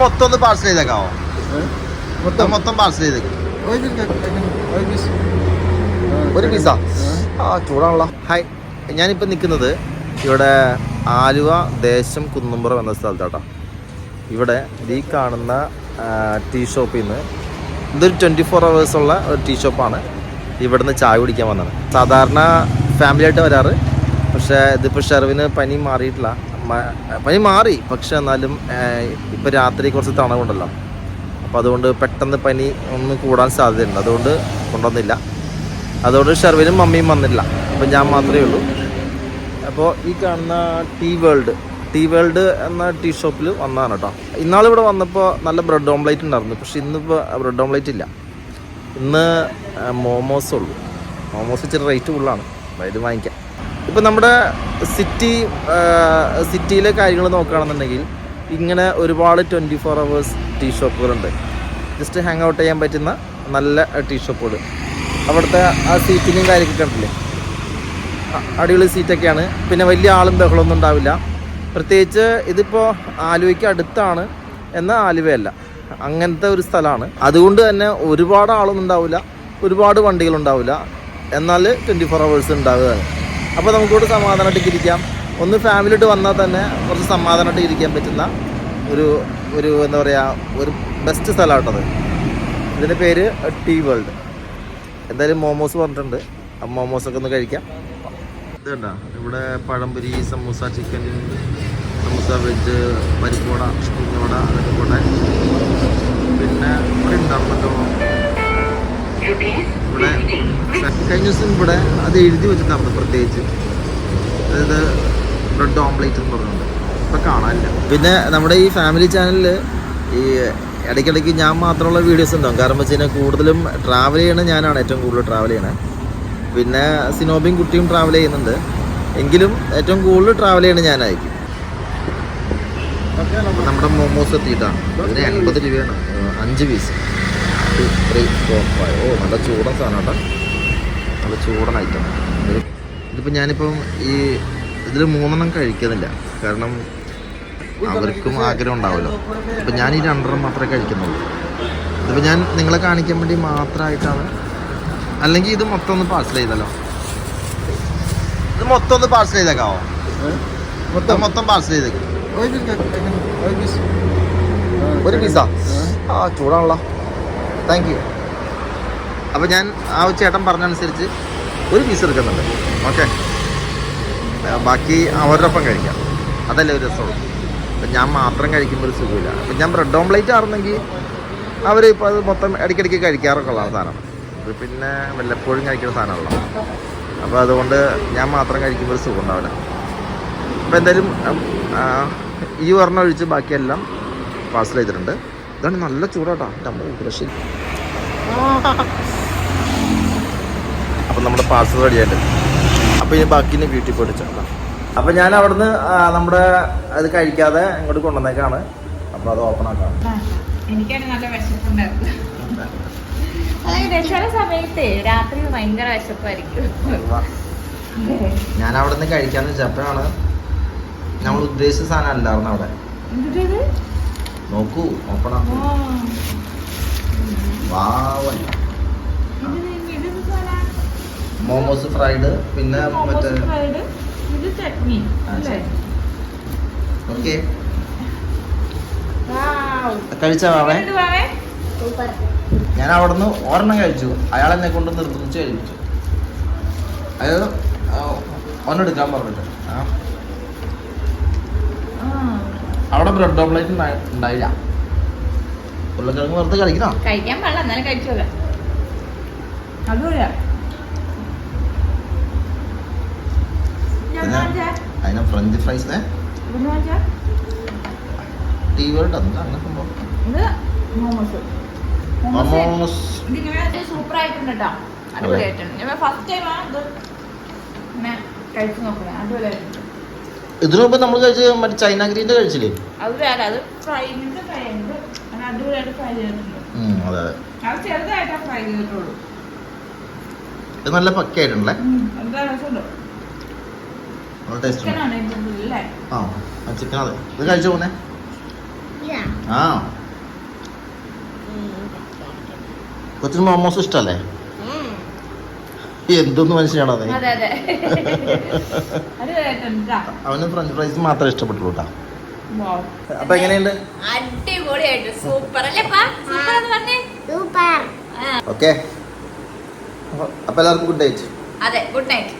മൊത്തം ഒന്ന് പാർസൽ ചെയ്തേക്കാവോ? മൊത്തം? മൊത്തം പാർസൽ ചെയ്തേക്കും. ഒരു പീസാ ആ. ചൂടാണല്ലോ. ഹായ് ഞാനിപ്പോൾ നിൽക്കുന്നത് ഇവിടെ ആലുവ ദേശം കുന്നുംപുറം എന്ന സ്ഥലത്താട്ടോ. ഇവിടെ ഈ കാണുന്ന ടീ ഷോപ്പിൽ നിന്ന് ഇതൊരു ട്വന്റി ഫോർ അവേഴ്സ് ഉള്ള ഒരു ടീ ഷോപ്പാണ്. ഇവിടുന്ന് ചായ കുടിക്കാൻ വന്നത് സാധാരണ ഫാമിലി ആയിട്ട് വരാറ്. പക്ഷേ ഇതിപ്പോൾ ഷെർവിന് പനി മാറിയിട്ടില്ല. പനി മാറി. പക്ഷെ എന്നാലും ഇപ്പോൾ രാത്രി കുറച്ച് തണവുണ്ടല്ലോ. അപ്പോൾ അതുകൊണ്ട് പെട്ടെന്ന് പനി ഒന്ന് കൂടാൻ സാധ്യതയുണ്ട്. അതുകൊണ്ട് കൊണ്ടുവന്നില്ല. അതുകൊണ്ട് ഷെർവിനും മമ്മിയും വന്നില്ല. അപ്പം ഞാൻ മാത്രമേ ഉള്ളൂ. അപ്പോൾ ഈ കാണുന്ന ടീ വേൾഡ് ടീ വേൾഡ് എന്ന ടീ ഷോപ്പിൽ വന്നതാണ് കേട്ടോ. ഇന്നാളിവിടെ വന്നപ്പോൾ നല്ല ബ്രെഡ് ഓംലേറ്റ് ഉണ്ടായിരുന്നു. പക്ഷെ ഇന്നിപ്പോൾ ബ്രെഡ് ഓംലേറ്റ് ഇല്ല. ഇന്ന് മോമോസ് ഉള്ളൂ. മോമോസ് ഇച്ചിരി റേറ്റ് കൂടുതലാണ്. അതായത് വാങ്ങിക്കാം ഇപ്പം നമ്മുടെ സിറ്റി സിറ്റിയിലെ കാര്യങ്ങൾ നോക്കുകയാണെന്നുണ്ടെങ്കിൽ ഇങ്ങനെ ഒരുപാട് ട്വന്റി ഫോർ അവേഴ്സ് ടീ ഷോപ്പുകളുണ്ട് ജസ്റ്റ് ഹാങ് ഔട്ട് ചെയ്യാൻ പറ്റുന്ന നല്ല ടീ ഷോപ്പുകൾ അവിടുത്തെ ആ സീറ്റിങ്ങും കാര്യമൊക്കെ കണ്ടില്ലേ അ- അടിപൊളി സീറ്റൊക്കെയാണ് പിന്നെ വലിയ ആളും ബഹളമൊന്നും ഉണ്ടാവില്ല. പ്രത്യേകിച്ച് ഇതിപ്പോൾ ആലുവയ്ക്ക് അടുത്താണ് എന്ന ആലുവയല്ല. അങ്ങനത്തെ ഒരു സ്ഥലമാണ്. അതുകൊണ്ട് തന്നെ ഒരുപാട് ആളൊന്നും ഉണ്ടാവില്ല. ഒരുപാട് വണ്ടികളുണ്ടാവില്ല. എന്നാൽ ട്വന്റി ഫോർ അവേഴ്സ് ഉണ്ടാവുകയാണ്. അപ്പോൾ നമുക്കിവിടെ സമാധാനമായിട്ട് ഇരിക്കാം. ഒന്ന് ഫാമിലിയായിട്ട് വന്നാൽ തന്നെ കുറച്ച് സമാധാനമായിട്ട് ഇരിക്കാൻ പറ്റുന്ന ഒരു ഒരു എന്താ പറയുക ഒരു ബെസ്റ്റ് സ്ഥലമാട്ടത് ഇതിന്റെ പേര് ടീ വേൾഡ്. എന്തായാലും മോമോസ് പറഞ്ഞിട്ടുണ്ട്. ആ മോമോസൊക്കെ ഒന്ന് കഴിക്കാം. ഇത് കണ്ടോ? ഇവിടെ പഴംപൊരി സമൂസ ചിക്കൻ സമൂസ വെജ് പരിപ്പോട കുഞ്ഞോട അതൊക്കെ കൂടെ പിന്നെ ഇവിടെ ഉണ്ടാവും ഇവിടെ കഴിഞ്ഞ ദിവസം ഇവിടെ അത് എഴുതി വെച്ചിട്ടുണ്ടായിരുന്നു പ്രത്യേകിച്ച്. അതായത് ബ്രെഡ് ഓംലേറ്റ് എന്ന് പറഞ്ഞുകൊണ്ട് ഇപ്പം കാണാനില്ല. പിന്നെ നമ്മുടെ ഈ ഫാമിലി ചാനലിൽ ഈ ഇടയ്ക്കിടയ്ക്ക് ഞാൻ മാത്രമുള്ള വീഡിയോസ് ഉണ്ടാവും. കാരണം വെച്ച് കഴിഞ്ഞാൽ കൂടുതലും ട്രാവൽ ചെയ്യണ ഞാനാണ് ഏറ്റവും കൂടുതൽ ട്രാവൽ ചെയ്യണത് പിന്നെ സിനോബിയും കുട്ടിയും ട്രാവൽ ചെയ്യുന്നുണ്ട്. എങ്കിലും ഏറ്റവും കൂടുതൽ ട്രാവൽ ചെയ്യണ ഞാനായിരിക്കും. നമ്മുടെ മോമോസ് എത്തിയിട്ടാണ്. അതിന് എൺപത് രൂപയാണ്. അഞ്ച് piece two three four five ഓ നല്ല ചൂടൻ സാധനം കേട്ടോ. നല്ല ചൂടൻ ഐറ്റം ഇതിപ്പോൾ ഞാനിപ്പം ഈ ഇതിൽ മൂന്നെണ്ണം കഴിക്കുന്നില്ല. കാരണം അവർക്കും ആഗ്രഹം ഉണ്ടാവുമല്ലോ അപ്പം ഞാൻ ഈ രണ്ടെണ്ണം മാത്രമേ കഴിക്കുന്നുള്ളൂ. ഇതിപ്പോൾ ഞാൻ നിങ്ങളെ കാണിക്കാൻ വേണ്ടി മാത്രമായിട്ടാണ്. അല്ലെങ്കിൽ ഇത് മൊത്തം ഒന്ന് പാർസൽ ചെയ്തല്ലോ ഇത് മൊത്തം ഒന്ന് പാർസൽ ചെയ്തേക്കാവോ? മൊത്തം. മൊത്തം പാർസൽ ചെയ്തേക്കും. ഒരു പിസ. ആ? ചൂടാണല്ലോ. താങ്ക് യു അപ്പോൾ ഞാൻ ആ ചേട്ടൻ പറഞ്ഞനുസരിച്ച് ഒരു പീസ് എടുക്കുന്നുണ്ട്. ഓക്കെ ബാക്കി അവരുടെ ഒപ്പം കഴിക്കാം. അതല്ലേ ഒരു രസമുള്ളൂ. അപ്പം ഞാൻ മാത്രം കഴിക്കുമ്പോൾ ഒരു സുഖമില്ല. അപ്പം ഞാൻ ബ്രെഡ് ഓംപ്ലേറ്റ് ആയിരുന്നെങ്കിൽ അവർ ഇപ്പോൾ അത് മൊത്തം ഇടയ്ക്കിടയ്ക്ക് കഴിക്കാറൊക്കെ ഉള്ള സാധനമാണ് അത് പിന്നെ വല്ലപ്പോഴും കഴിക്കുന്ന സാധനമാണല്ലോ അപ്പോൾ അതുകൊണ്ട് ഞാൻ മാത്രം കഴിക്കുമ്പോൾ ഒരു സുഖം ഉണ്ടാവില്ല. അപ്പോൾ എന്തായാലും ഈ ഒരെണ്ണം ഒഴിച്ച് ബാക്കിയെല്ലാം പാർസൽ ചെയ്തിട്ടുണ്ട്. ഇതാണ് നല്ല ചൂടാട്ടോ. നമ്മൾ രക്ഷ അപ്പം നമ്മുടെ പാർസൽ റെഡി ആയിട്ട് അപ്പോൾ ഇനി ബാക്കിന് വീട്ടിൽ പോയിട്ട് ചേർക്കാം. അപ്പം ഞാൻ അവിടുന്ന് നമ്മുടെ അത് കഴിക്കാതെ ഇങ്ങോട്ട് കൊണ്ടുവന്നേക്കാണ്. അപ്പോൾ അത് ഓപ്പൺ ആക്കാം. എനിക്കാണ് നല്ല വിശപ്പുണ്ടായിരുന്നു അതായത് ചില സമയത്ത് രാത്രി ഭയങ്കര വിശപ്പായിരിക്കും. ഞാൻ അവിടെ നിന്ന് കഴിക്കാന്ന് വെച്ചപ്പോഴാണ് നമ്മൾ ഉദ്ദേശിച്ച സാധനം അല്ലായിരുന്നു അവിടെ? നോക്കൂ ഓപ്പണാ വാവല്ല. മോമോസ് ഫ്രൈഡ് പിന്നെ മറ്റേ? Okay Wow. വാവേ? ഞാൻ അവിടുന്ന് ഒരെണ്ണം കഴിച്ചു. അയാൾ എന്നെ കൊണ്ട് നിർബന്ധിച്ച് കഴിപ്പിച്ചു അയാൾ ഒന്നെടുക്കാൻ പറഞ്ഞിട്ട്. ആ. ആ. അവിടെ ബ്രെഡ് ഓംലേറ്റ് ഉണ്ടായില്ല. ഉരുളക്കിഴങ്ങ് വെറുതെ കഴിക്കണോ. കഴിക്കാൻ പാടില്ല എന്നാലും കഴിച്ചോളാം. അതുപോലെ പിന്നെ ഫ്രഞ്ച് ഫ്രൈസിനെ ടീ വേൾഡ് എന്താ അങ്ങനെ സംഭവം. ഇത് മോമോസ്. മോമോസ് സൂപ്പർ ആയിട്ടുണ്ട് കേട്ടോ അടിപൊളിയായിട്ടുണ്ട്. ഞാൻ ഫസ്റ്റ് ടൈമാണ് ഇത് കഴിച്ചു നോക്കുന്നത് അടിപൊളിയായിട്ടുണ്ട്. ഇതിനു മുമ്പ് നമ്മൾ കഴിച്ച മറ്റേ ചൈന ഗ്രീന്റെ കഴിച്ചില്ലേ? അത് വേറെ അത് ഫ്രൈ ഇങ്ങനത്തെ ഫ്രൈ ഉണ്ട്. അത് അടിപൊളിയായിട്ട് ഫ്രൈ ചെയ്തിട്ടുണ്ട്. ഉം, അതെ അതെ. അത് ചെറുതായിട്ടാണ് ഫ്രൈ ചെയ്തിട്ടുള്ളൂ. ഇത് നല്ല പക്കയായിട്ടുണ്ടല്ലേ? ഉം, എന്താ രസമുണ്ട്? നല്ല ടേസ്റ്റ് ആ ചിക്കൻ അതെ. ഇത് കഴിച്ചു പോന്നെ ആ. കൊച്ചിന് മോമോസ് ഇഷ്ടല്ലേ? എന്തൊന്ന് മനുഷ്യനാണോ അതെ അതെ. അടിപൊളിയായിട്ടുണ്ട് ട്ടാ. അവന് ഫ്രഞ്ച് ഫ്രൈസ് മാത്രമേ ഇഷ്ടപ്പെട്ടുള്ളൂ കേട്ടോ. അപ്പൊ എങ്ങനെയുണ്ട്? അടിപൊളിയായിട്ട് സൂപ്പർ സൂപ്പർ എന്ന് പറഞ്ഞേ സൂപ്പർ ആ, ഓക്കെ അപ്പൊ എല്ലാവർക്കും ഗുഡ് നൈറ്റ് അതെ ഗുഡ് നൈറ്റ്